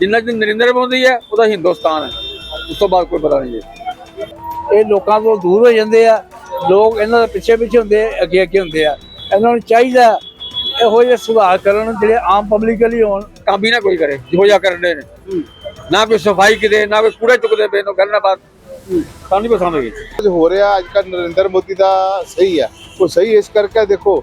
ਜਿੰਨਾ ਚਿਰ ਨਰਿੰਦਰ ਮੋਦੀ ਹੈ, ਉਹਦਾ ਹਿੰਦੁਸਤਾਨ ਹੈ। ਉਸ ਤੋਂ ਬਾਅਦ ਕੋਈ ਪਤਾ ਨਹੀਂ ਜੀ। ਇਹ ਲੋਕਾਂ ਤੋਂ ਦੂਰ ਹੋ ਜਾਂਦੇ ਆ। ਲੋਕ ਇਹਨਾਂ ਦੇ ਪਿੱਛੇ ਪਿੱਛੇ ਹੁੰਦੇ, ਅੱਗੇ ਅੱਗੇ ਹੁੰਦੇ ਆ। ਇਹਨਾਂ ਨੂੰ ਚਾਹੀਦਾ ਇਹੋ ਜਿਹੇ ਸੁਧਾਰ ਕਰਨ, ਜਿਹੜੇ ਆਮ ਪਬਲਿਕ ਲਈ ਹੋਣ। ਕੰਮ ਹੀ ਨਾ ਕੋਈ ਕਰੇ, ਜਿਹੋ ਜਿਹਾ ਕਰਦੇ ਨੇ। ਨਾ ਕੋਈ ਸਫ਼ਾਈ ਕਿਤੇ, ਨਾ ਕੋਈ ਕੂੜਾ ਚੁੱਕਦੇ ਪਏ ਨੂੰ ਕਰਨਾ ਬਾਤ। ਸਾਨੂੰ ਨਹੀਂ ਪਸੰਦ ਹੋਈ। ਜੋ ਹੋ ਰਿਹਾ ਅੱਜ ਕੱਲ੍ਹ ਨਰਿੰਦਰ ਮੋਦੀ ਦਾ ਸਹੀ ਹੈ ਉਹ ਸਹੀ ਇਸ ਕਰਕੇ ਦੇਖੋ,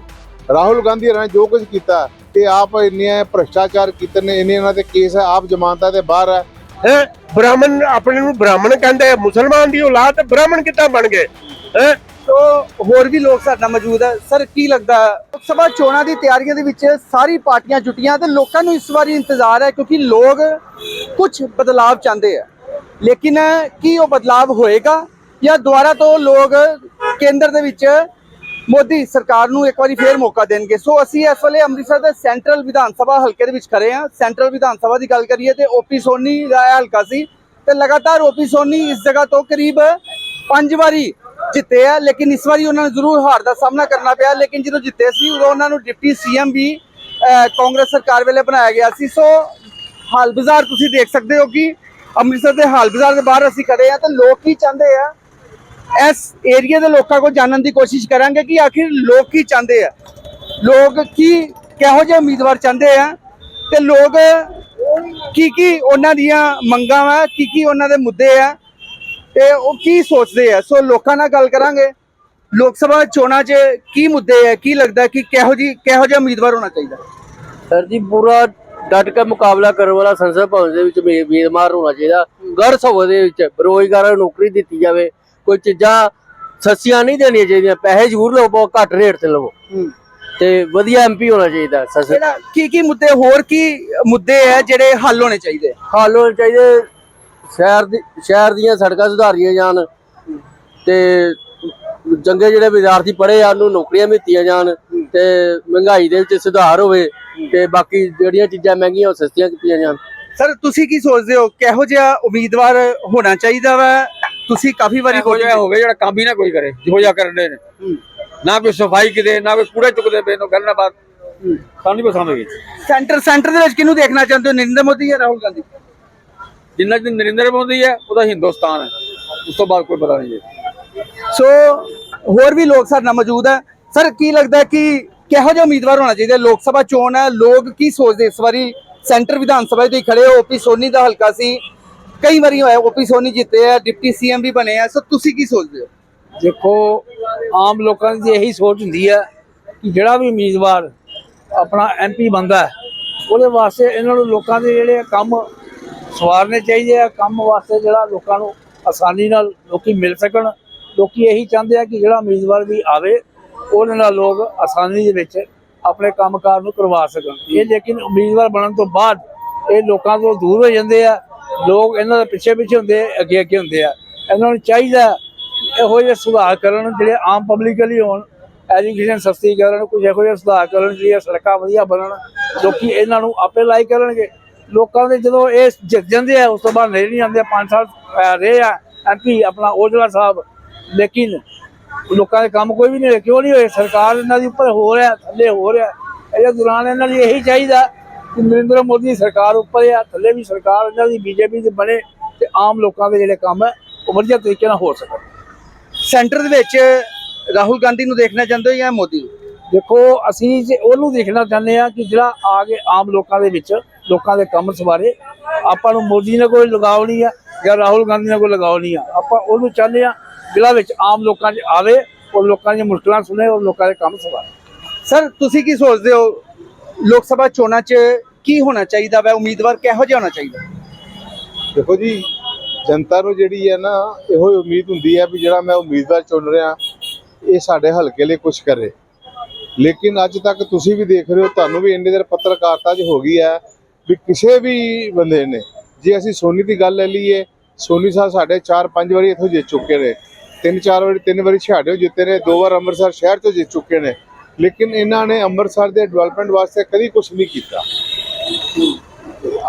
ਰਾਹੁਲ ਗਾਂਧੀ ਹੋਰਾਂ ਨੇ ਜੋ ਕੁਝ ਕੀਤਾ ਕਿ ਆਪ ਇੰਨੇ ਭ੍ਰਸ਼ਟਾਚਾਰ ਕੀਤੇ ਨੇ ਇੰਨੇ ਇਹਨਾਂ ਦੇ ਕੇਸ ਹੈ ਆਪ ਜ਼ਮਾਨਤਾਂ ਦੇ ਬਾਹਰ ਹੈ। ਹੈ ਬ੍ਰਾਹਮਣ ਆਪਣੇ ਨੂੰ ਬ੍ਰਾਹਮਣ ਕਹਿੰਦੇ ਆ ਮੁਸਲਮਾਨ ਦੀ ਔਲਾਦ ਤੇ ਬ੍ਰਾਹਮਣ ਕਿੱਦਾਂ ਬਣ ਗਏ? ਹੈ? ਤੋ ਹੋਰ ਵੀ ਲੋਕ ਸਾਡੇ ਨਾਲ ਮੌਜੂਦ ਹੈ। ਸਰ ਕੀ ਲੱਗਦਾ ਹੈ? ਲੋਕ ਸਭਾ ਚੋਣਾਂ ਦੀ ਤਿਆਰੀਆਂ ਦੇ ਵਿੱਚ ਸਾਰੀ ਪਾਰਟੀਆਂ ਜੁਟੀਆਂ ਤੇ ਲੋਕਾਂ ਨੂੰ ਇਸ ਵਾਰੀ ਇੰਤਜ਼ਾਰ ਹੈ ਕਿਉਂਕਿ ਲੋਕ ਕੁਝ ਬਦਲਾਵ ਚਾਹੁੰਦੇ ਆ। ਲੇਕਿਨ ਕੀ ਉਹ ਬਦਲਾਵ ਹੋਏਗਾ ਜਾਂ ਦੁਬਾਰਾ ਤੋਂ ਲੋਕ ਕੇਂਦਰ ਦੇ ਵਿੱਚ ਮੋਦੀ ਸਰਕਾਰ ਨੂੰ ਇੱਕ ਵਾਰੀ ਫੇਰ ਮੌਕਾ ਦੇਣਗੇ। ਸੋ ਅਸੀਂ ਇਸ ਵੇਲੇ ਅੰਮ੍ਰਿਤਸਰ ਦੇ ਸੈਂਟਰਲ ਵਿਧਾਨ ਸਭਾ ਹਲਕੇ ਦੇ ਵਿੱਚ ਖੜੇ ਹਾਂ। ਸੈਂਟਰਲ ਵਿਧਾਨ ਸਭਾ ਦੀ ਗੱਲ ਕਰੀਏ ਤੇ ਓਪੀ ਸੋਨੀ ਦਾ ਇਹ ਹਲਕਾ ਸੀ ਤੇ ਲਗਾਤਾਰ ਓਪੀ ਸੋਨੀ ਇਸ ਜਗ੍ਹਾ ਤੋਂ ਕਰੀਬ ਪੰਜ ਵਾਰੀ ਜਿੱਤੇ ਆ, ਲੇਕਿਨ ਇਸ ਵਾਰੀ ਉਹਨਾਂ ਨੂੰ ਜ਼ਰੂਰ ਹਾਰ ਦਾ ਸਾਹਮਣਾ ਕਰਨਾ ਪਿਆ। ਲੇਕਿਨ ਜਦੋਂ ਜਿੱਤੇ ਸੀ, ਉਦੋਂ ਉਹਨਾਂ ਨੂੰ ਡਿਪਟੀ ਸੀਐਮ ਵੀ ਕਾਂਗਰਸ ਸਰਕਾਰ ਵੇਲੇ ਬਣਾਇਆ ਗਿਆ ਸੀ। ਸੋ ਹਾਲ ਬਾਜ਼ਾਰ ਤੁਸੀਂ ਦੇਖ ਸਕਦੇ ਹੋ ਕਿ ਅੰਮ੍ਰਿਤਸਰ ਦੇ ਹਾਲ ਬਾਜ਼ਾਰ ਦੇ ਬਾਹਰ ਅਸੀਂ ਖੜੇ ਆ ਤੇ ਲੋਕ ਕੀ ਚਾਹੁੰਦੇ ਆ ਇਸ ਏਰੀਆ ਦੇ ਲੋਕਾਂ ਕੋਲ ਜਾਣਨ ਦੀ ਕੋਸ਼ਿਸ਼ ਕਰਾਂਗੇ ਕਿ ਆਖਿਰ ਲੋਕ ਕੀ ਚਾਹੁੰਦੇ ਆ? ਲੋਕ ਕੀ, ਕਿਹੋ ਜਿਹੇ ਉਮੀਦਵਾਰ ਚਾਹੁੰਦੇ ਆ? ਤੇ ਲੋਕ ਕੀ ਕੀ ਉਹਨਾਂ ਦੀਆਂ ਮੰਗਾਂ ਵਾ, ਕੀ ਕੀ ਉਹਨਾਂ ਦੇ ਮੁੱਦੇ ਆ? ਤੇ ਉਹ ਕੀ ਸੋਚਦੇ ਆ? ਸੋ ਲੋਕਾਂ ਨਾਲ ਗੱਲ ਕਰਾਂਗੇ। ਲੋਕ ਸਭਾ ਚੋਣਾਂ 'ਚ ਕੀ ਮੁੱਦੇ ਆ, ਕੀ ਲੱਗਦਾ ਕਿ ਕਿਹੋ ਜੀ ਕਿਹੋ ਜਿਹਾ ਉਮੀਦਵਾਰ ਹੋਣਾ ਚਾਹੀਦਾ? ਸਰ ਜੀ, ਪੂਰਾ ਡਟ ਕੇ ਮੁਕਾਬਲਾ ਕਰਨ ਵਾਲਾ ਸੰਸਦ ਭਵਨ ਦੇ ਵਿੱਚ ਮੇ- ਉਮੀਦਵਾਰ ਹੋਣਾ ਚਾਹੀਦਾ। ਗਰਸ ਹੋਵੇ ਦੇ ਵਿੱਚ ਰੋਜ਼ਗਾਰ ਨੂੰ ਨੌਕਰੀ ਦਿੱਤੀ ਜਾਵੇ। ਕੋਈ ਚੀਜ਼ਾਂ ਸਸਤੀਆਂ ਨਹੀਂ ਦੇਣੀਆਂ ਚਾਹੀਦੀਆਂ ਪੈਸੇ ਜ਼ਰੂਰ ਲਓ ਬਹੁਤ ਘੱਟ ਰੇਟ ਤੇ ਲਵੋ। ਤੇ ਵਧੀਆ ਐਮਪੀ ਹੋਣਾ ਚਾਹੀਦਾ ਜਿਹੜਾ ਕੀ ਕੀ ਮੁੱਦੇ ਹੋਰ ਕੀ ਮੁੱਦੇ ਆ ਜਿਹੜੇ ਹੱਲ ਹੋਣੇ ਚਾਹੀਦੇ? ਹੱਲ ਹੋਣੇ ਚਾਹੀਦੇ ਸ਼ਹਿਰ ਦੀ ਸ਼ਹਿਰ ਦੀਆਂ ਸੜਕਾਂ ਸੁਧਾਰੀਆਂ ਜਾਣ ਤੇ ਚੰਗੇ ਜਿਹੜੇ ਵਿਦਿਆਰਥੀ ਪੜ੍ਹੇ ਆ ਉਹਨੂੰ ਨੌਕਰੀਆਂ ਮਿਲਤੀਆਂ ਜਾਣ ਤੇ ਮਹਿੰਗਾਈ ਦੇ ਵਿੱਚ ਸੁਧਾਰ ਹੋਵੇ ਤੇ ਬਾਕੀ ਜਿਹੜੀਆਂ ਚੀਜ਼ਾਂ ਮਹਿੰਗੀਆਂ ਉਹ ਸਸਤੀਆਂ ਕੀਤੀਆਂ ਜਾਣ। ਸਰ ਤੁਸੀਂ ਕੀ ਸੋਚਦੇ ਹੋ? ਕਿਹੋ ਜਿਹਾ ਉਮੀਦਵਾਰ ਹੋਣਾ ਚਾਹੀਦਾ ਵਾ? ਤੁਸੀਂ ਕਾਫੀ ਵਾਰੀ ਇਹੋ ਜਿਹਾ ਹੋਵੇ ਜਿਹੜਾ ਕੰਮ ਹੀ ਨਾ ਕੋਈ ਕਰੇ ਜਿਹੋ ਜਿਹਾ ਕਰਦੇ ਨੇ। ਨਾ ਕੋਈ ਸਫ਼ਾਈ ਕਿਤੇ ਨਾ ਕੋਈ ਕੂੜਾ ਚੁੱਕਦੇ ਪਏ ਨੂੰ ਕਰਨਾ ਬਾਤ। ਸਾਨੂੰ ਨਹੀਂ ਪਸੰਦ ਹੋਈ ਸੈਂਟਰ ਸੈਂਟਰ ਦੇ ਵਿੱਚ ਕਿਹਨੂੰ ਦੇਖਣਾ ਚਾਹੁੰਦੇ ਹੋ? ਨਰਿੰਦਰ ਮੋਦੀ ਜਾਂ ਰਾਹੁਲ ਗਾਂਧੀ? ਜਿੰਨਾ ਚਿਰ ਨਰਿੰਦਰ ਮੋਦੀ ਹੈ ਉਹਦਾ ਹਿੰਦੁਸਤਾਨ ਹੈ। ਉਸ ਤੋਂ ਬਾਅਦ ਕੋਈ ਪਤਾ ਨਹੀਂ ਜੀ। ਸੋ ਹੋਰ ਵੀ ਲੋਕ ਸਾਡੇ ਨਾਲ ਮੌਜੂਦ ਹੈ। ਸਰ ਕੀ ਲੱਗਦਾ ਕਿ ਕਿਹੋ ਜਿਹਾ ਉਮੀਦਵਾਰ ਹੋਣਾ ਚਾਹੀਦਾ ਲੋਕ ਸਭਾ ਚੋਣ ਹੈ ਲੋਕ ਕੀ ਸੋਚਦੇ? ਇਸ ਵਾਰੀ ਸੈਂਟਰ ਵਿਧਾਨ ਸਭਾ ਦੇ ਖੜੇ ਹੋ ਓਪੀ ਸੋਨੀ ਦਾ ਹਲਕਾ ਸੀ ਕਈ ਵਾਰੀ ਹੋਇਆ ਓਪੀ ਸੋਨੀ ਜਿੱਤੇ ਆ, ਡਿਪਟੀ ਸੀਐਮ ਵੀ ਬਣੇ ਆ, ਸੋ ਤੁਸੀਂ ਕੀ ਸੋਚਦੇ ਹੋ? ਦੇਖੋ, ਆਮ ਲੋਕਾਂ ਦੀ ਇਹੀ ਸੋਚ ਹੁੰਦੀ ਹੈ ਕਿ ਜਿਹੜਾ ਵੀ ਉਮੀਦਵਾਰ ਆਪਣਾ ਐਮਪੀ ਬੰਦਾ ਉਹਦੇ ਵਾਸਤੇ ਇਹਨਾਂ ਨੂੰ ਲੋਕਾਂ ਦੇ ਜਿਹੜੇ ਕੰਮ ਸਵਾਰਨੇ ਚਾਹੀਦੇ ਆ, ਕੰਮ ਵਾਸਤੇ ਜਿਹੜਾ ਲੋਕਾਂ ਨੂੰ ਆਸਾਨੀ ਨਾਲ ਲੋਕੀ ਮਿਲ ਸਕਣ। ਲੋਕੀ ਇਹੀ ਚਾਹੁੰਦੇ ਆ ਕਿ ਜਿਹੜਾ ਉਮੀਦਵਾਰ ਵੀ ਆਵੇ, ਉਹਦੇ ਨਾਲ ਲੋਕ ਆਸਾਨੀ ਦੇ ਵਿੱਚ ਆਪਣੇ ਕੰਮਕਾਰ ਨੂੰ ਕਰਵਾ ਸਕਣ। ਇਹ ਲੇਕਿਨ ਉਮੀਦਵਾਰ ਬਣਨ ਤੋਂ ਬਾਅਦ ਇਹ ਲੋਕਾਂ ਤੋਂ ਦੂਰ ਹੋ ਜਾਂਦੇ ਆ ਲੋਕ ਇਹਨਾਂ ਦੇ ਪਿੱਛੇ ਪਿੱਛੇ ਹੁੰਦੇ, ਅੱਗੇ ਅੱਗੇ ਹੁੰਦੇ ਆ। ਇਹਨਾਂ ਨੂੰ ਚਾਹੀਦਾ ਇਹੋ ਜਿਹੇ ਸੁਧਾਰ ਕਰਨ ਜਿਹੜੇ ਆਮ ਪਬਲਿਕ ਲਈ ਹੋਣ। ਐਜੂਕੇਸ਼ਨ ਸਸਤੀ ਕਰਨ ਕੁਝ ਇਹੋ ਜਿਹਾ ਸੁਧਾਰ ਕਰਨ ਜਿਹੜੀਆਂ ਸੜਕਾਂ ਵਧੀਆ ਬਣਨ, ਲੋਕੀ ਇਹਨਾਂ ਨੂੰ ਆਪੇ ਲਾਈਕ ਕਰਨਗੇ। ਲੋਕਾਂ ਦੇ ਜਦੋਂ ਇਹ ਜਿੱਤ ਜਾਂਦੇ ਆ, ਉਸ ਤੋਂ ਬਾਅਦ ਨਹੀਂ ਨਹੀਂ ਆਉਂਦੇ ਪੰਜ ਸਾਲ ਰਹੇ ਆ ਐਮਪੀ ਆਪਣਾ ਔਜਲਾ ਸਾਹਿਬ। ਲੇਕਿਨ ਲੋਕਾਂ ਦੇ ਕੰਮ ਕੋਈ ਵੀ ਨਹੀਂ ਹੋਏ, ਕਿਉਂ ਨਹੀਂ ਹੋਏ? ਸਰਕਾਰ ਇਹਨਾਂ ਦੀ ਉੱਪਰ ਹੋ ਰਿਹਾ, ਥੱਲੇ ਹੋ ਰਿਹਾ। ਇਹਦੇ ਦੌਰਾਨ ਇਹਨਾਂ ਲਈ ਇਹੀ ਚਾਹੀਦਾ ਕਿ ਨਰਿੰਦਰ ਮੋਦੀ ਦੀ ਸਰਕਾਰ ਉੱਪਰ ਆ ਥੱਲੇ ਵੀ ਸਰਕਾਰ ਇਹਨਾਂ ਦੀ ਬੀਜੇਪੀ ਦੀ ਬਣੇ ਤੇ ਆਮ ਲੋਕਾਂ ਦੇ ਜਿਹੜੇ ਕੰਮ ਹੈ ਉਹ ਵਧੀਆ ਤਰੀਕੇ ਨਾਲ ਹੋ ਸਕਣ। ਸੈਂਟਰ ਦੇ ਵਿੱਚ ਰਾਹੁਲ ਗਾਂਧੀ ਨੂੰ ਦੇਖਣਾ ਚਾਹੁੰਦੇ ਹੋ ਜਾਂ ਮੋਦੀ ਨੂੰ? ਦੇਖੋ ਅਸੀਂ ਜੇ ਉਹਨੂੰ ਦੇਖਣਾ ਚਾਹੁੰਦੇ ਆ ਕਿ ਜਿਹੜਾ ਆ ਕੇ ਆਮ ਲੋਕਾਂ ਦੇ ਵਿੱਚ ਲੋਕਾਂ ਦੇ ਕੰਮ ਸਵਾਰੇ ਆਪਾਂ ਨੂੰ ਮੋਦੀ ਨਾਲ ਕੋਈ ਲਗਾਵ ਨਹੀਂ ਆ ਜਾਂ ਰਾਹੁਲ ਗਾਂਧੀ ਨਾਲ ਕੋਈ ਲਗਾਵ ਨਹੀਂ ਆ। ਆਪਾਂ ਉਹਨੂੰ ਚਾਹੁੰਦੇ ਆ ਜਿਹੜਾ ਵਿੱਚ ਆਮ ਲੋਕਾਂ 'ਚ ਆਵੇ ਉਹ ਲੋਕਾਂ ਦੀਆਂ ਮੁਸ਼ਕਲਾਂ ਸੁਣੇ ਔਰ ਲੋਕਾਂ ਦੇ ਕੰਮ ਸਵਾਰੇ। ਸਰ ਤੁਸੀਂ ਕੀ ਸੋਚਦੇ ਹੋ ਲੋਕ ਸਭਾ ਚੋਣਾਂ 'ਚ ਕੀ ਹੋਣਾ ਚਾਹੀਦਾ ਵਾ? ਉਮੀਦਵਾਰ ਕਿਹੋ ਜਿਹਾ ਹੋਣਾ ਚਾਹੀਦਾ? ਦੇਖੋ ਜੀ, ਜਨਤਾ ਨੂੰ ਜਿਹੜੀ ਹੈ ਨਾ, ਇਹੋ ਉਮੀਦ ਹੁੰਦੀ ਹੈ ਵੀ ਜਿਹੜਾ ਮੈਂ ਉਮੀਦਵਾਰ ਚੁਣ ਰਿਹਾ, ਇਹ ਸਾਡੇ ਹਲਕੇ ਲਈ ਕੁਝ ਕਰੇ। ਲੇਕਿਨ ਅੱਜ ਤੱਕ ਤੁਸੀਂ ਵੀ ਦੇਖ ਰਹੇ ਹੋ, ਤੁਹਾਨੂੰ ਵੀ ਇੰਨੇ ਦੇਰ ਪੱਤਰਕਾਰਤਾ 'ਚ ਹੋ ਗਈ ਹੈ ਵੀ ਕਿਸੇ ਵੀ ਬੰਦੇ ਨੇ, ਜੇ ਅਸੀਂ ਸੋਨੀ ਦੀ ਗੱਲ ਲੈ ਲਈਏ, ਸੋਨੀ ਸਾਹਿਬ ਸਾਡੇ 4-5 ਵਾਰੀ ਇੱਥੋਂ ਜਿੱਤ ਚੁੱਕੇ ਨੇ। ਤਿੰਨ ਚਾਰ ਵਾਰੀ, ਤਿੰਨ ਵਾਰੀ ਛਾੜਿਓ ਜਿੱਤੇ ਨੇ, ਦੋ ਵਾਰ ਅੰਮ੍ਰਿਤਸਰ ਸ਼ਹਿਰ ਤੋਂ ਜਿੱਤ ਚੁੱਕੇ ਨੇ। ਲੇਕਿਨ ਇਹਨਾਂ ਨੇ ਅੰਮ੍ਰਿਤਸਰ ਦੇ ਡਿਵੈਲਪਮੈਂਟ ਵਾਸਤੇ ਕਦੀ ਕੁਝ ਨਹੀਂ ਕੀਤਾ।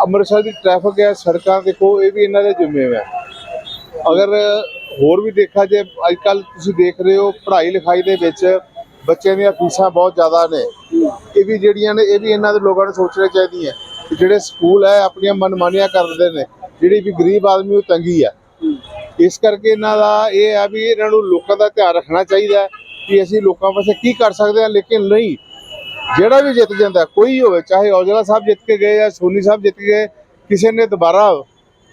ਅੰਮ੍ਰਿਤਸਰ ਦੀ ਟ੍ਰੈਫਿਕ ਹੈ, ਸੜਕਾਂ, ਦੇਖੋ, ਇਹ ਵੀ ਇਹਨਾਂ ਦੇ ਜ਼ਿੰਮੇਵਾਰ ਅਗਰ ਹੋਰ ਵੀ ਦੇਖਾ ਜੇ ਅੱਜ ਕੱਲ ਤੁਸੀਂ ਦੇਖ ਰਹੇ ਹੋ ਪੜ੍ਹਾਈ ਲਿਖਾਈ ਦੇ ਵਿੱਚ ਬੱਚਿਆਂ ਦੀਆਂ ਫੀਸਾਂ ਬਹੁਤ ਜ਼ਿਆਦਾ ਨੇ। ਇਹ ਵੀ ਜਿਹੜੀਆਂ ਨੇ, ਇਹ ਵੀ ਇਹਨਾਂ ਦੇ ਲੋਕਾਂ ਨੂੰ ਸੋਚਣਾ ਚਾਹੀਦੀਆਂ ਜਿਹੜੇ ਸਕੂਲ ਹੈ, ਆਪਣੀਆਂ ਮਨਮਾਨੀਆਂ ਕਰਦੇ ਨੇ, ਜਿਹੜੀ ਵੀ ਗਰੀਬ ਆਦਮੀ ਉਹ ਤੰਗੀ ਹੈ। ਇਸ ਕਰਕੇ ਇਹਨਾਂ ਦਾ ਇਹ ਹੈ ਵੀ ਇਹਨਾਂ ਨੂੰ ਲੋਕਾਂ ਦਾ ਧਿਆਨ ਰੱਖਣਾ ਚਾਹੀਦਾ ਕਿ ਅਸੀਂ ਲੋਕਾਂ ਵਾਸਤੇ ਕੀ ਕਰ ਸਕਦੇ ਹਾਂ ਲੇਕਿਨ ਨਹੀਂ। ਜਿਹੜਾ ਵੀ ਜਿੱਤ ਜਾਂਦਾ ਕੋਈ ਹੋਵੇ ਚਾਹੇ ਔਜਲਾ ਸਾਹਿਬ ਜਿੱਤ ਕੇ ਗਏ ਜਾਂ ਸੋਨੀ ਸਾਹਿਬ ਜਿੱਤ ਗਏ ਕਿਸੇ ਨੇ ਦੁਬਾਰਾ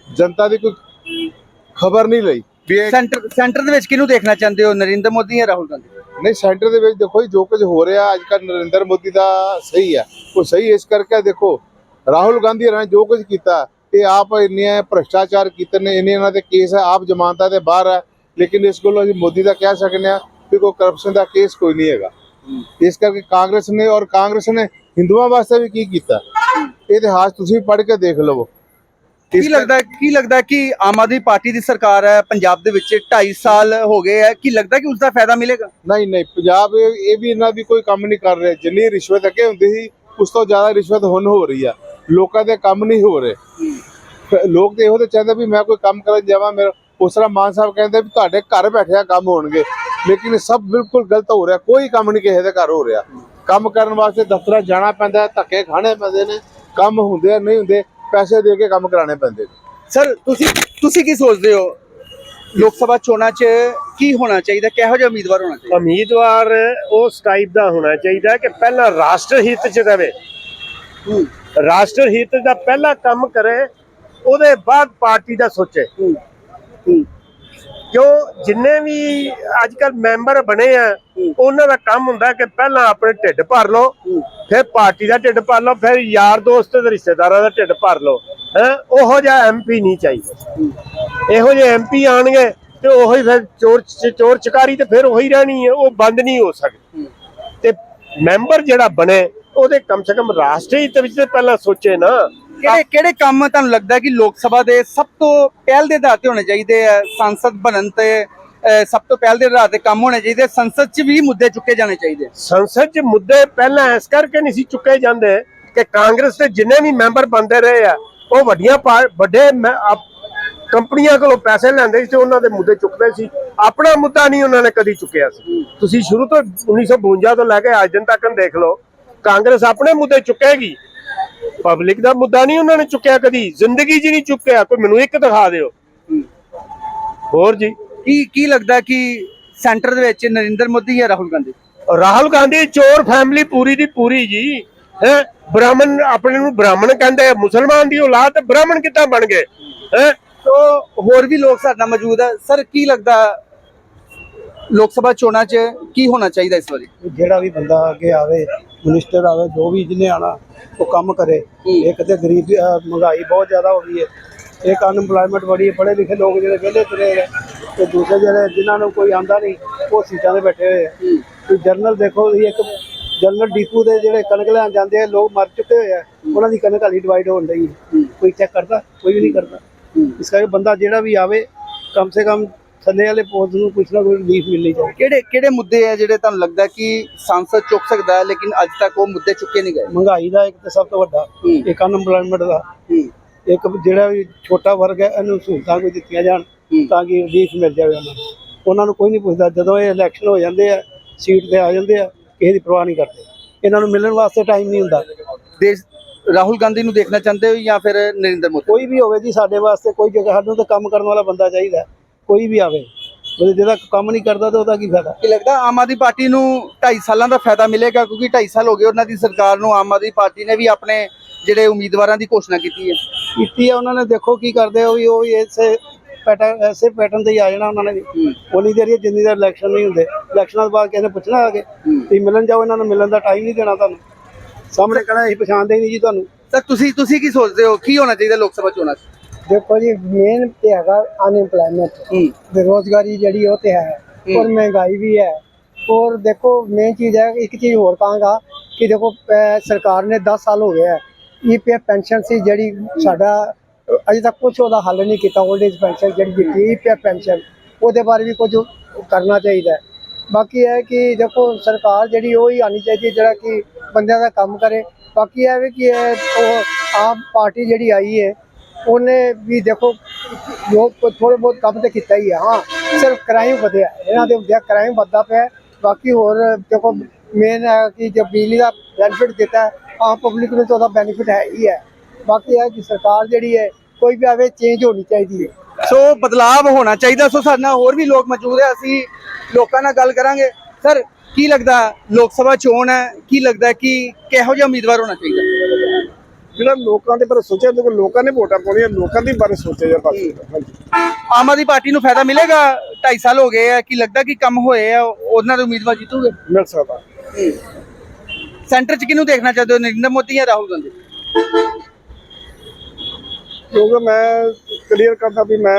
ਜਨਤਾ ਦੀ ਕੋਈ ਖਬਰ ਨਹੀਂ ਲਈ। ਵੀ ਇਹ ਸੈਂਟਰ ਸੈਂਟਰ ਦੇ ਵਿੱਚ ਕਿਹਨੂੰ ਦੇਖਣਾ ਚਾਹੁੰਦੇ ਹੋ ਨਰਿੰਦਰ ਮੋਦੀ ਜਾਂ ਰਾਹੁਲ ਗਾਂਧੀ? ਨਹੀਂ ਸੈਂਟਰ ਦੇ ਵਿੱਚ ਦੇਖੋ ਜੀ ਜੋ ਕੁਝ ਹੋ ਰਿਹਾ ਅੱਜ ਕੱਲ੍ਹ ਨਰਿੰਦਰ ਮੋਦੀ ਦਾ ਸਹੀ ਹੈ। ਉਹ ਸਹੀ ਇਸ ਕਰਕੇ ਹੈ, ਦੇਖੋ ਰਾਹੁਲ ਗਾਂਧੀ ਹੋਰਾਂ ਨੇ ਜੋ ਕੁਝ ਕੀਤਾ ਇਹ ਆਪ ਇੰਨੇ ਭ੍ਰਸ਼ਟਾਚਾਰ ਕੀਤੇ ਨੇ ਇੰਨੇ ਇਹਨਾਂ ਦੇ ਕੇਸ ਹੈ ਆਪ ਜ਼ਮਾਨਤਾਂ ਦੇ ਬਾਹਰ ਹੈ। ਲੇਕਿਨ ਇਸ ਕੋਲ ਅਸੀਂ ਮੋਦੀ ਦਾ ਕਹਿ ਸਕਦੇ ਹਾਂ ਕਿ ਕੋਈ ਕਰਪਸ਼ਨ ਦਾ ਕੇਸ ਕੋਈ ਨਹੀਂ ਹੈਗਾ। ਇਸ ਕਰਕੇ ਕਾਂਗਰਸ ਨੇ ਔਰ ਕਾਂਗਰਸ ਨੇ ਹਿੰਦੂਆਂ ਵਾਸਤੇ ਵੀ ਕੀ ਕੀਤਾ? ਇਹ ਇਤਿਹਾਸ ਤੁਸੀਂ ਪੜ੍ਹ ਕੇ ਦੇਖ ਲਵੋ। ਕੀ ਲੱਗਦਾ ਕੀ ਲੱਗਦਾ ਕਿ ਆਮ ਆਦਮੀ ਪਾਰਟੀ ਦੀ ਸਰਕਾਰ ਹੈ ਪੰਜਾਬ ਦੇ ਵਿੱਚ 2.5 ਸਾਲ ਹੋ ਗਏ ਹੈ। ਕੀ ਲੱਗਦਾ ਕਿ ਉਸ ਦਾ ਫਾਇਦਾ ਮਿਲੇਗਾ? ਨਹੀਂ ਨਹੀਂ ਪੰਜਾਬ ਇਹ ਵੀ ਇਹਨਾਂ ਦੀ ਕੋਈ ਕੰਮ ਨਹੀਂ ਕਰ ਰਿਹਾ। ਜਿੰਨੀ ਰਿਸ਼ਵਤ ਅੱਗੇ ਹੁੰਦੀ ਸੀ ਉਸ ਤੋਂ ਜ਼ਿਆਦਾ ਰਿਸ਼ਵਤ ਹੁਣ ਹੋ ਰਹੀ ਆ। ਲੋਕਾਂ ਦੇ ਕੰਮ ਨਹੀਂ ਹੋ ਰਹੇ। ਲੋਕ ਤੇ ਇਹੋ ਤੇ ਚਾਹੁੰਦੇ ਵੀ ਮੈਂ ਕੋਈ ਕੰਮ ਕਰਨ ਜਾਵਾਂ ਮੇਰਾ ਉਸ ਤਰ੍ਹਾਂ ਮਾਨ ਸਾਹਿਬ ਕਹਿੰਦੇ ਵੀ ਤੁਹਾਡੇ ਘਰ ਬੈਠਿਆ ਕੰਮ ਹੋਣਗੇ। ਲੇਕਿਨ ਇਹ ਸਭ ਬਿਲਕੁਲ ਗਲਤ ਹੋ ਰਿਹਾ। ਕੋਈ ਕੰਮ ਨਹੀਂ ਕਿਸੇ ਦੇ ਘਰ ਹੋ ਰਿਹਾ। ਕੰਮ ਕਰਨ ਵਾਸਤੇ ਦਫ਼ਤਰਾਂ ਜਾਣਾ ਪੈਂਦਾ ਹੈ, ਧੱਕੇ ਖਾਣੇ ਪੈਂਦੇ ਨੇ ਕੰਮ ਹੁੰਦੇ ਆ ਨਹੀਂ ਹੁੰਦੇ ਪੈਸੇ ਦੇ ਕੇ ਕੰਮ ਕਰਾਣੇ ਪੈਂਦੇ ਨੇ। ਸਰ ਤੁਸੀਂ ਤੁਸੀਂ ਕੀ ਸੋਚਦੇ ਹੋ? ਲੋਕ ਸਭਾ ਚੋਣਾਂ 'ਚ ਕੀ ਹੋਣਾ ਚਾਹੀਦਾ? ਕਿਹੋ ਜਿਹਾ ਉਮੀਦਵਾਰ ਹੋਣਾ ਚਾਹੀਦਾ? ਉਮੀਦਵਾਰ ਉਸ ਟਾਈਪ ਦਾ ਹੋਣਾ ਚਾਹੀਦਾ ਕਿ ਪਹਿਲਾਂ ਰਾਸ਼ਟਰ ਹਿੱਤ 'ਚ ਰਵੇ। ਹੂੰ। ਰਾਸ਼ਟਰ ਹਿੱਤ ਦਾ ਪਹਿਲਾ ਕੰਮ ਕਰੇ ਉਹਦੇ ਬਾਅਦ ਪਾਰਟੀ ਦਾ ਸੋਚੇ। ਹੂੰ ਜਿੰਨੇ ਵੀ ਅੱਜ ਕੱਲ ਮੈਂਬਰ ਬਣੇ ਆ, ਉਹਨਾਂ ਦਾ ਕੰਮ ਹੁੰਦਾ ਕਿ ਪਹਿਲਾਂ ਆਪਣੇ ਢਿੱਡ ਭਰ ਲਓ, ਫਿਰ ਪਾਰਟੀ ਦਾ ਢਿੱਡ ਭਰ ਲਓ, ਫਿਰ ਯਾਰ ਦੋਸਤ ਤੇ ਰਿਸ਼ਤੇਦਾਰਾਂ ਦਾ ਢਿੱਡ ਭਰ ਲਓ। ਹੈ? ਉਹੋ ਜਿਹਾ ਐਮਪੀ ਨਹੀਂ ਚਾਹੀਦਾ। ਇਹੋ ਜਿਹੇ ਐਮਪੀ ਆਣਗੇ ਤੇ ਉਹੀ ਫਿਰ ਚੋਰ ਚੋਰ ਚਕਾਰੀ ਤੇ ਫਿਰ ਉਹੀ ਰਹਿਣੀ ਹੈ ਉਹ ਬੰਦ ਨਹੀਂ ਹੋ ਸਕਦੀ। ਤੇ ਮੈਂਬਰ ਜਿਹੜਾ ਬਣੇ, ਉਹਦੇ ਕਮ ਸੇ ਕਮ ਰਾਸ਼ਟਰੀ ਹਿੱਤ ਵਿੱਚ ਪਹਿਲਾਂ ਸੋਚੇ ਨਾ। ਕਿਹੜੇ ਕਿਹੜੇ ਕੰਮ ਤੁਹਾਨੂੰ ਲੱਗਦਾ ਕਿ ਲੋਕ ਸਭਾ ਦੇ ਸਭ ਤੋਂ ਪਹਿਲ ਦੇ ਆਧਾਰ ਤੇ ਹੋਣੇ ਚਾਹੀਦੇ ਆ ਸੰਸਦ ਬਣਨ ਤੇ ਸਭ ਤੋਂ ਪਹਿਲ ਦੇ ਆਧਾਰ ਤੇ ਕੰਮ ਹੋਣੇ ਚਾਹੀਦੇ ਸੰਸਦ 'ਚ ਵੀ ਮੁੱਦੇ ਚੁੱਕੇ ਜਾਣੇ ਚਾਹੀਦੇ ਸੰਸਦ 'ਚ ਮੁੱਦੇ ਪਹਿਲਾਂ ਇਸ ਕਰਕੇ ਨਹੀਂ ਸੀ ਚੁੱਕੇ ਜਾਂਦੇ ਕਿ ਕਾਂਗਰਸ ਦੇ ਜਿੰਨੇ ਵੀ ਮੈਂਬਰ ਬੰਦੇ ਰਹੇ ਆ, ਉਹ ਵੱਡੀਆਂ ਵੱਡੇ ਕੰਪਨੀਆਂ ਕੋਲੋਂ ਪੈਸੇ ਲੈਂਦੇ ਸੀ ਤੇ ਉਹਨਾਂ ਦੇ ਮੁੱਦੇ ਚੁੱਕਦੇ ਸੀ। ਆਪਣਾ ਮੁੱਦਾ ਨਹੀਂ ਉਹਨਾਂ ਨੇ ਕਦੀ ਚੁੱਕਿਆ ਸੀ। ਤੁਸੀਂ ਸ਼ੁਰੂ ਤੋਂ 1952 ਤੋਂ ਲੈ ਕੇ ਅੱਜ ਦਿਨ ਤੱਕ ਦੇਖ ਲਓ, ਕਾਂਗਰਸ ਆਪਣੇ ਮੁੱਦੇ ਚੁੱਕੇਗੀ। ਪਬਲਿਕ ਦਾ ਮੁੱਦਾ ਨਹੀਂ ਉਹਨਾਂ ਨੇ ਚੁੱਕਿਆ ਕਦੀ ਜ਼ਿੰਦਗੀ 'ਚ ਨਹੀਂ ਚੁੱਕਿਆ ਕੋਈ ਮੈਨੂੰ ਇੱਕ ਦਿਖਾ ਦਿਓ। ਹੋਰ ਜੀ। ਕੀ ਕੀ ਲੱਗਦਾ ਕਿ ਸੈਂਟਰ ਦੇ ਵਿੱਚ ਨਰਿੰਦਰ ਮੋਦੀ ਜਾਂ ਰਾਹੁਲ ਗਾਂਧੀ? ਰਾਹੁਲ ਗਾਂਧੀ ਚੋਰ ਫੈਮਿਲੀ ਪੂਰੀ ਦੀ ਪੂਰੀ ਜੀ ਹੈ ਬ੍ਰਾਹਮਣ ਆਪਣੇ ਨੂੰ ਬ੍ਰਾਹਮਣ ਕਹਿੰਦੇ ਆ ਮੁਸਲਮਾਨ ਦੀ ਔਲਾਦ ਬ੍ਰਾਹਮਣ ਕਿੱਦਾਂ ਬਣ ਗਏ ਹੈ? ਤੋ ਹੋਰ ਵੀ ਲੋਕ ਸਾਡੇ ਨਾਲ ਮੌਜੂਦ ਹੈ ਸਰ ਕੀ ਲੱਗਦਾ ਲੋਕ ਸਭਾ ਚੋਣਾਂ 'ਚ ਕੀ ਹੋਣਾ ਚਾਹੀਦਾ ਇਸ ਵਾਰੀ? ਜਿਹੜਾ ਵੀ ਬੰਦਾ ਅੱਗੇ ਆਵੇ ਮਿਨਿਸਟਰ ਆਵੇ ਜੋ ਵੀ ਜਿਹਨੇ ਆਣਾ ਉਹ ਕੰਮ ਕਰੇ। ਇੱਕ ਤੇ ਗਰੀਬੀ ਮਹਿੰਗਾਈ ਬਹੁਤ ਜ਼ਿਆਦਾ ਹੋ ਗਈ ਹੈ। ਇੱਕ ਅਨਪਲਾਈਮੈਂਟ ਬੜੀ ਹੈ ਪੜ੍ਹੇ ਲਿਖੇ ਲੋਕ ਜਿਹੜੇ ਵਿਹਲੇ ਤੁਰੇ ਹੈ ਤੇ ਦੂਸਰੇ ਜਿਹੜੇ ਜਿਨ੍ਹਾਂ ਨੂੰ ਕੋਈ ਆਂਦਾ ਨਹੀਂ ਉਹ ਸੀਟਾਂ ਤੇ ਬੈਠੇ ਹੋਏ ਆ। ਕੋਈ ਜਰਨਲ ਦੇਖੋ ਤੁਸੀਂ ਇੱਕ ਜਰਨਲ ਡੀਪੂ ਦੇ ਜਿਹੜੇ ਕਣਕ ਲੈਣ ਜਾਂਦੇ ਆ ਲੋਕ ਮਰ ਚੁੱਕੇ ਹੋਏ ਆ। ਉਹਨਾਂ ਦੀ ਕਣਕ ਹਾਲੀ ਡਿਵਾਈਡ ਹੋਣ ਹੈ। ਕੋਈ ਚੈੱਕ ਕਰਦਾ ਕੋਈ ਵੀ ਨਹੀਂ ਕਰਦਾ। ਇਸ ਕਰਕੇ ਬੰਦਾ ਜਿਹੜਾ ਵੀ ਆਵੇ ਕਮ ਸੇ ਕਮ ਥੱਲੇ ਵਾਲੇ ਪੋਸਟ ਨੂੰ ਕੁਛ ਨਾ ਕੋਈ ਰਿਲੀਫ ਮਿਲਣੀ ਚਾਹੀਦੀ ਕਿਹੜੇ ਕਿਹੜੇ ਮੁੱਦੇ ਆ ਜਿਹੜੇ ਤੁਹਾਨੂੰ ਲੱਗਦਾ ਕਿ ਸੰਸਦ ਚੁੱਕ ਸਕਦਾ ਹੈ ਲੇਕਿਨ ਅੱਜ ਤੱਕ ਉਹ ਮੁੱਦੇ ਚੁੱਕੇ ਨਹੀਂ ਗਏ? ਮਹਿੰਗਾਈ ਦਾ ਇੱਕ ਤੇ ਸਭ ਤੋਂ ਵੱਡਾ। ਇੱਕ ਅਨਐਮਪਲੋਇਮੈਂਟ ਦਾ। ਇੱਕ ਜਿਹੜਾ ਵੀ ਛੋਟਾ ਵਰਗ ਹੈ ਇਹਨੂੰ ਸਹੂਲਤਾਂ ਕੋਈ ਦਿੱਤੀਆਂ ਜਾਣ। ਤਾਂ ਕਿ ਰਿਲੀਫ ਮਿਲ ਜਾਵੇ ਉਹਨਾਂ ਨੂੰ। ਉਹਨਾਂ ਨੂੰ ਕੋਈ ਨਹੀਂ ਪੁੱਛਦਾ ਜਦੋਂ ਇਹ ਇਲੈਕਸ਼ਨ ਹੋ ਜਾਂਦੇ ਆ ਸੀਟ ਤੇ ਆ ਜਾਂਦੇ ਆ ਕਿਸੇ ਦੀ ਪਰਵਾਹ ਨਹੀਂ ਕਰਦੇ। ਇਹਨਾਂ ਨੂੰ ਮਿਲਣ ਵਾਸਤੇ ਟਾਈਮ ਨਹੀਂ ਹੁੰਦਾ। ਦੇਸ਼ ਰਾਹੁਲ ਗਾਂਧੀ ਨੂੰ ਦੇਖਣਾ ਚਾਹੁੰਦੇ ਹੋ ਜਾਂ ਫਿਰ ਨਰਿੰਦਰ ਮੋਦੀ? ਕੋਈ ਵੀ ਹੋਵੇ ਜੀ ਸਾਡੇ ਵਾਸਤੇ ਕੋਈ ਜਗ੍ਹਾ ਸਾਨੂੰ ਤਾਂ ਕੰਮ ਕਰਨ ਵਾਲਾ ਬੰਦਾ ਚਾਹੀਦਾ। ਕੋਈ ਵੀ ਆਵੇ ਉਹਦੇ ਜਿਹਦਾ ਕੰਮ ਨਹੀਂ ਕਰਦਾ ਤਾਂ ਉਹਦਾ ਕੀ ਫਾਇਦਾ? ਕੀ ਲੱਗਦਾ ਆਮ ਆਦਮੀ ਪਾਰਟੀ ਨੂੰ 2.5 ਸਾਲਾਂ ਦਾ ਫਾਇਦਾ ਮਿਲੇਗਾ? ਕਿਉਂਕਿ 2.5 ਸਾਲ ਹੋ ਗਏ ਉਹਨਾਂ ਦੀ ਸਰਕਾਰ ਨੂੰ ਆਮ ਆਦਮੀ ਪਾਰਟੀ ਨੇ ਵੀ ਆਪਣੇ ਜਿਹੜੇ ਉਮੀਦਵਾਰਾਂ ਦੀ ਘੋਸ਼ਣਾ ਕੀਤੀ ਹੈ। ਕੀਤੀ ਆ ਉਹਨਾਂ ਨੇ ਦੇਖੋ ਕੀ ਕਰਦੇ ਉਹ ਵੀ ਉਹ ਵੀ ਇਸੇ ਪੈਟਰਨ ਐਸੇ ਪੈਟਰਨ ਤੇ ਹੀ ਆ ਜਾਣਾ ਉਹਨਾਂ ਨੇ ਦੇਰ ਹੀ। ਹੈ ਜਿੰਨੀ ਦੇਰ ਇਲੈਕਸ਼ਨ ਨਹੀਂ ਹੁੰਦੇ ਇਲੈਕਸ਼ਨਾਂ ਤੋਂ ਬਾਅਦ ਕਿਸੇ ਨੇ ਪੁੱਛਣਾ ਆ ਕੇ ਤੁਸੀਂ ਮਿਲਣ ਜਾਓ ਇਹਨਾਂ ਨੂੰ ਮਿਲਣ ਦਾ ਟਾਈਮ ਨਹੀਂ ਦੇਣਾ ਤੁਹਾਨੂੰ। ਸਾਹਮਣੇ ਕਹਿਣਾ ਅਸੀਂ ਪਛਾਣਦੇ ਹੀ ਨਹੀਂ ਜੀ ਤੁਹਾਨੂੰ। ਤਾਂ ਤੁਸੀਂ ਤੁਸੀਂ ਕੀ ਸੋਚਦੇ ਹੋ? ਕੀ ਹੋਣਾ ਚਾਹੀਦਾ ਲੋਕ ਸਭਾ ਚੋਣਾਂ 'ਚ? ਦੇਖੋ ਜੀ ਮੇਨ ਤੇ ਹੈਗਾ ਅਨਐਮਪਲੋਇਮੈਂਟ ਹੂੰ। ਬੇਰੋਜ਼ਗਾਰੀ ਜਿਹੜੀ ਉਹ ਤੇ ਹੈ। ਔਰ ਮਹਿੰਗਾਈ ਵੀ ਹੈ। ਔਰ ਦੇਖੋ ਮੇਨ ਚੀਜ਼ ਹੈ ਇੱਕ ਚੀਜ਼ ਹੋਰ ਕਹਾਂਗਾ ਕਿ ਦੇਖੋ ਸਰਕਾਰ ਨੇ 10 ਸਾਲ ਹੋ ਗਏ ਹੈ। ਈਪੀਐਫ ਪੈਨਸ਼ਨ ਸੀ ਜਿਹੜੀ ਸਾਡਾ ਅਜੇ ਤੱਕ ਕੁਝ ਉਹਦਾ ਹੱਲ ਨਹੀਂ ਕੀਤਾ 올ਡ ਏਜ ਪੈਨਸ਼ਨ ਜਿਹੜੀ ਦਿੱਤੀ ਈਪੀਐਫ ਪੈਨਸ਼ਨ ਉਹਦੇ ਬਾਰੇ ਵੀ ਕੁਝ ਕਰਨਾ ਚਾਹੀਦਾ ਬਾਕੀ ਇਹ ਹੈ ਕਿ ਦੇਖੋ ਸਰਕਾਰ ਜਿਹੜੀ ਉਹ ਹੀ ਆਣੀ ਚਾਹੀਦੀ ਜਿਹੜਾ ਕਿ ਬੰਦਿਆਂ ਦਾ ਕੰਮ ਕਰੇ। ਬਾਕੀ ਇਹ ਹੈ ਵੀ ਕਿ ਉਹ ਆਮ ਪਾਰਟੀ ਜਿਹੜੀ ਆਈ ਹੈ ਉਹਨੇ ਵੀ ਦੇਖੋ ਜੋ ਥੋੜੇ ਬਹੁਤ ਕੰਮ ਤੇ ਕੀਤਾ ਹੀ ਹੈ ਹਾਂ ਸਿਰਫ ਕ੍ਰਾਈਮ ਵਧਿਆ। ਇਹਨਾਂ ਦੇ ਹੁੰਦਿਆ ਕ੍ਰਾਈਮ ਵੱਧਦਾ ਪਿਆ। ਬਾਕੀ ਹੋਰ ਦੇਖੋ ਮੇਨ ਹੈ ਕਿ ਜੇ ਬਿਜਲੀ ਦਾ ਬੈਨੀਫਿਟ ਦਿੱਤਾ ਹੈ, ਆਮ ਪਬਲਿਕ ਨੂੰ ਤਾਂ ਉਹਦਾ ਬੈਨੀਫਿਟ ਹੈ ਹੀ ਹੈ। ਬਾਕੀ ਇਹ ਕਿ ਸਰਕਾਰ ਜਿਹੜੀ ਹੈ ਕੋਈ ਵੀ ਆਵੇ ਚੇਂਜ ਹੋਣੀ ਚਾਹੀਦੀ ਹੈ। ਸੋ ਬਦਲਾਵ ਹੋਣਾ ਚਾਹੀਦਾ। ਸੋ ਸਾਡੇ ਨਾਲ ਹੋਰ ਵੀ ਲੋਕ ਮੌਜੂਦ ਹੈ। ਅਸੀਂ ਲੋਕਾਂ ਨਾਲ ਗੱਲ ਕਰਾਂਗੇ। ਸਰ ਕੀ ਲੱਗਦਾ ਲੋਕ ਸਭਾ ਚੋਣ ਹੈ? ਕੀ ਲੱਗਦਾ ਕਿ ਕਿਹੋ ਜਿਹਾ ਉਮੀਦਵਾਰ ਹੋਣਾ ਚਾਹੀਦਾ? ਜਿਹੜਾ ਲੋਕਾਂ ਦੇ ਬਾਰੇ ਸੋਚਿਆ ਦੇਖੋ ਲੋਕਾਂ ਨੇ ਵੋਟਾਂ ਪਾਉਣੀਆਂ ਲੋਕਾਂ ਦੇ ਬਾਰੇ ਸੋਚਿਆ ਜਾ ਬਸ ਹਾਂਜੀ। ਆਮ ਆਦਮੀ ਪਾਰਟੀ ਨੂੰ ਫਾਇਦਾ ਮਿਲੇਗਾ? 2.5 ਸਾਲ ਹੋ ਗਏ ਆ ਕੀ ਲੱਗਦਾ ਕਿ ਕੰਮ ਹੋਏ ਆ ਉਹਨਾਂ ਦੇ ਉਮੀਦਵਾਰ ਜਿੱਤੂਗੇ? ਮਿਲ ਸਕਦਾ। ਸੈਂਟਰ 'ਚ ਕਿਹਨੂੰ ਦੇਖਣਾ ਚਾਹਦੇ ਹੋ ਨਰਿੰਦਰ ਮੋਦੀ ਜਾਂ ਰਾਹੁਲ ਗਾਂਧੀ? ਕਿਉਂਕਿ ਮੈਂ ਕਲੀਅਰ ਕਰਦਾ ਵੀ ਮੈਂ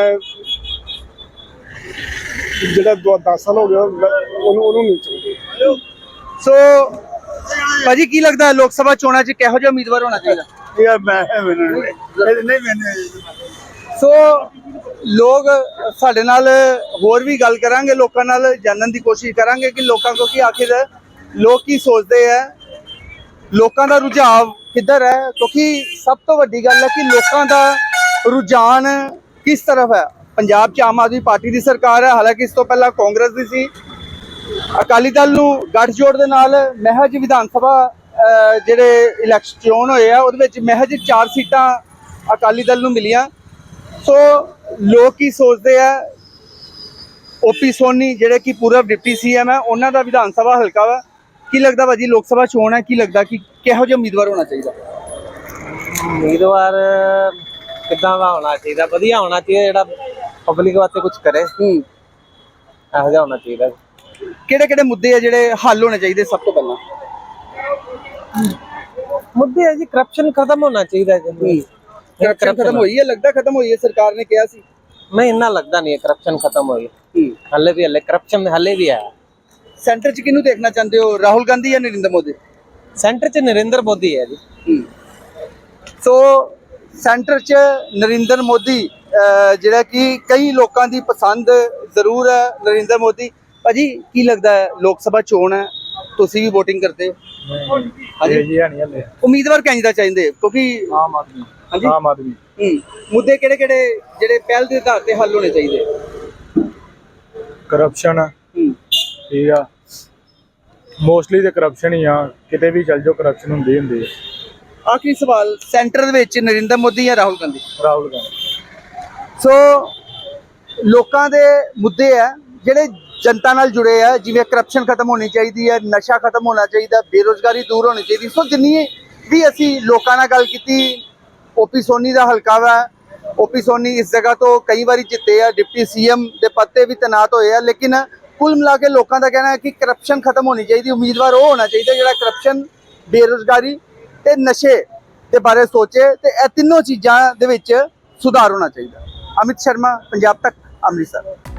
ਜਿਹੜਾ 10 ਸਾਲ ਹੋ ਗਿਆ ਉਹਨੂੰ ਉਹਨੂੰ ਨਹੀਂ ਚਾਹੁੰਦਾ। ਸੋ ਭਾਜੀ ਕੀ ਲੱਗਦਾ ਲੋਕ ਸਭਾ ਚੋਣਾਂ 'ਚ ਕਿਹੋ ਜਿਹਾ ਉਮੀਦਵਾਰ ਹੋਣਾ ਚਾਹੀਦਾ? ਯਾਰ ਮੈਂ ਮੈਨੂੰ ਨਹੀਂ ਮੈਨੂੰ ਸੋ ਲੋਕ ਸਾਡੇ ਨਾਲ ਹੋਰ ਵੀ ਗੱਲ ਕਰਾਂਗੇ, ਲੋਕਾਂ ਨਾਲ ਜਾਣਨ ਦੀ ਕੋਸ਼ਿਸ਼ ਕਰਾਂਗੇ ਕਿ ਲੋਕਾਂ ਕੋ ਕੀ ਆਖਿਰ ਲੋਕ ਕੀ ਸੋਚਦੇ ਹੈ, ਲੋਕਾਂ ਦਾ ਰੁਝਾਵ ਕਿੱਧਰ ਹੈ? ਕਿਉਂਕਿ ਸਭ ਤੋਂ ਵੱਡੀ ਗੱਲ ਹੈ ਕਿ ਲੋਕਾਂ ਦਾ ਰੁਝਾਨ ਕਿਸ ਤਰਫ ਹੈ? ਪੰਜਾਬ 'ਚ ਆਮ ਆਦਮੀ ਪਾਰਟੀ ਦੀ ਸਰਕਾਰ ਹੈ, ਹਾਲਾਂਕਿ ਇਸ ਤੋਂ ਪਹਿਲਾਂ ਕਾਂਗਰਸ ਦੀ ਸੀ। ਅਕਾਲੀ ਦਲ ਨੂੰ ਗੱਠਜੋੜ ਦੇ ਨਾਲ ਮਹਿਜ ਵਿਧਾਨ ਸਭਾ ਜਿਹੜੇ ਇਲੈਕਸ਼ਨ ਹੋਏ ਆ ਉਹਦੇ ਵਿੱਚ ਮਹਿਜ 4 ਸੀਟਾਂ ਅਕਾਲੀ ਦਲ ਨੂੰ ਮਿਲੀਆਂ। ਸੋ ਲੋਕ ਕੀ ਸੋਚਦੇ ਆ ਓਪੀ ਸੋਨੀ ਜਿਹੜੇ ਕਿ ਪੂਰਵ ਡਿਪਟੀ ਸੀਐਮ ਹੈ ਉਹਨਾਂ ਦਾ ਵਿਧਾਨ ਸਭਾ ਹਲਕਾ ਵਾ। ਕੀ ਲੱਗਦਾ ਭਾਜੀ ਲੋਕ ਸਭਾ ਚੋਣ ਹੈ ਕੀ ਲੱਗਦਾ ਕਿ ਕਿਹੋ ਜਿਹਾ ਉਮੀਦਵਾਰ ਹੋਣਾ ਚਾਹੀਦਾ? ਉਮੀਦਵਾਰ ਕਿੱਦਾਂ ਦਾ ਹੋਣਾ ਚਾਹੀਦਾ? ਵਧੀਆ ਹੋਣਾ ਚਾਹੀਦਾ ਜਿਹੜਾ ਪਬਲਿਕ ਵਾਸਤੇ ਕੁਝ ਕਰੇ। ਹੂੰ। ਇਹੋ ਜਿਹਾ ਹੋਣਾ ਚਾਹੀਦਾ। ਕਿਹੜੇ ਕਿਹੜੇ ਮੁੱਦੇ ਆ ਜਿਹੜੇ ਹੱਲ ਹੋਣੇ ਚਾਹੀਦੇ ਸਭ ਤੋਂ ਪਹਿਲਾਂ? ਮੁੱਦੇ ਹੈ ਜੀ ਕਰਪਸ਼ਨ ਖਤਮ ਹੋਣਾ ਚਾਹੀਦਾ ਜੀ। ਕਰਪਸ਼ਨ ਖਤਮ ਹੋਈ ਹੈ ਲੱਗਦਾ ਖਤਮ ਹੋਈ ਹੈ ਸਰਕਾਰ ਨੇ ਕਿਹਾ ਸੀ। ਮੈਂ ਇੰਨਾ ਲੱਗਦਾ ਨਹੀਂ ਹੈ ਕਰਪਸ਼ਨ ਖਤਮ ਹੋਈ ਹੂੰ। ਹੱਲੇ ਵੀ ਹੱਲੇ ਕਰਪਸ਼ਨ ਹੱਲੇ ਵੀ ਹੈ। ਸੈਂਟਰ 'ਚ ਕਿਹਨੂੰ ਦੇਖਣਾ ਚਾਹੁੰਦੇ ਹੋ ਰਾਹੁਲ ਗਾਂਧੀ ਜਾਂ ਨਰਿੰਦਰ ਮੋਦੀ? ਸੈਂਟਰ 'ਚ ਨਰਿੰਦਰ ਮੋਦੀ ਹੈ ਜੀ। ਸੋ ਸੈਂਟਰ 'ਚ ਨਰਿੰਦਰ ਮੋਦੀ ਜਿਹੜਾ ਕਿ ਕਈ ਲੋਕਾਂ ਦੀ ਪਸੰਦ ਜ਼ਰੂਰ ਹੈ ਨਰਿੰਦਰ ਮੋਦੀ। ਭਾਜੀ ਕੀ ਲੱਗਦਾ ਹੈ ਲੋਕ ਸਭਾ ਚੋਣ ਹੈ? ਤੁਸੀਂ ਵੀ VOTING ਕਰਦੇ ਹੋ? ਹਾਂਜੀ। ਜੀ ਹਲੇ। ਉਮੀਦਵਾਰ ਦਾ ਚਾਹੀਦੇ? ਕਿਉਂਕਿ ਆਮ ਆਦਮੀ। ਹਾਂਜੀ। ਆਮ ਆਦਮੀ। ਹੂੰ। ਮੁੱਦੇ ਕਿਹੜੇ ਕਿਹੜੇ ਜਿਹੜੇ ਪਹਿਲ ਦੇ ਆਧਾਰ ਤੇ ਹੱਲ ਹੋਣੇ ਚਾਹੀਦੇ? ਕਰਪਸ਼ਨ ਹੂੰ। ਠੀਕ ਆ। ਮੋਸਟਲੀ ਤੇ ਕਰਪਸ਼ਨ ਹੀ ਆ। ਕਿਤੇ ਵੀ ਚੱਲ ਜਾਓ ਕਰਪਸ਼ਨ ਹੁੰਦੀ ਹੁੰਦੀ ਹੈ ਆਖਰੀ ਸਵਾਲ ਸੈਂਟਰ ਦੇ ਵਿੱਚ ਨਰਿੰਦਰ ਮੋਦੀ ਜਾਂ ਰਾਹੁਲ ਗਾਂਧੀ? ਰਾਹੁਲ ਗਾਂਧੀ। ਸੋ ਲੋਕਾਂ ਦੇ ਮੁੱਦੇ ਆ ਜਿਹੜੇ ਜਨਤਾ ਨਾਲ ਜੁੜੇ ਆ, ਜਿਵੇਂ ਕਰਪਸ਼ਨ ਖਤਮ ਹੋਣੀ ਚਾਹੀਦੀ ਹੈ, ਨਸ਼ਾ ਖਤਮ ਹੋਣਾ ਚਾਹੀਦਾ, ਬੇਰੋਜ਼ਗਾਰੀ ਦੂਰ ਹੋਣੀ ਚਾਹੀਦੀ। ਸੋ ਜਿੰਨੀ ਵੀ ਅਸੀਂ ਲੋਕਾਂ ਨਾਲ ਗੱਲ ਕੀਤੀ ਓਪੀ ਸੋਨੀ ਦਾ ਹਲਕਾ ਵਾ ਓਪੀ ਸੋਨੀ ਇਸ ਜਗ੍ਹਾ ਤੋਂ ਕਈ ਵਾਰੀ ਜਿੱਤੇ ਆ, ਡਿਪਟੀ ਸੀਐਮ ਦੇ ਪਦ 'ਤੇ ਵੀ ਤੈਨਾਤ ਹੋਏ ਆ, ਲੇਕਿਨ ਕੁੱਲ ਮਿਲਾ ਕੇ ਲੋਕਾਂ ਦਾ ਕਹਿਣਾ ਹੈ ਕਿ ਕਰਪਸ਼ਨ ਖਤਮ ਹੋਣੀ ਚਾਹੀਦੀ, ਉਮੀਦਵਾਰ ਉਹ ਹੋਣਾ ਚਾਹੀਦਾ ਜਿਹੜਾ ਕਰਪਸ਼ਨ ਬੇਰੋਜ਼ਗਾਰੀ ਤੇ ਨਸ਼ੇ ਦੇ ਬਾਰੇ ਸੋਚੇ ਤੇ ਇਹ ਤਿੰਨੋਂ ਚੀਜ਼ਾਂ ਦੇ ਵਿੱਚ ਸੁਧਾਰ ਹੋਣਾ ਚਾਹੀਦਾ। ਅਮਿਤ ਸ਼ਰਮਾ, ਪੰਜਾਬ ਤੱਕ, ਅੰਮ੍ਰਿਤਸਰ।